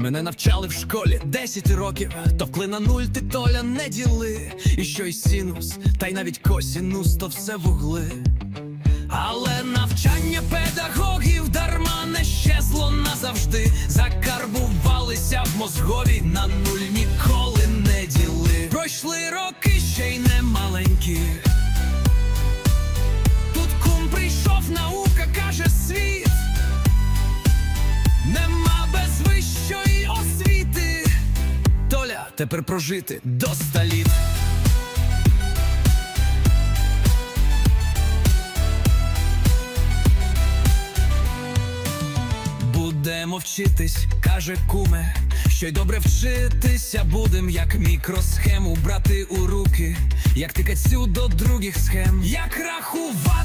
Мене навчали в школі 10 років, товкли на нуль, ти толя не діли. І що й синус, та й навіть косінус, то все вугли. Але навчання педагогів дарма не щезло назавжди. Закарбувалися в мозгові на нуль ніколи не діли. Пройшли роки ще й не маленькі. Тут кум прийшов, наука каже світ. Нема тепер прожити до ста літ. Будемо вчитись, каже куме, що й добре вчитися будем, як мікросхему брати у руки, як тикать до других схем, як рахувати.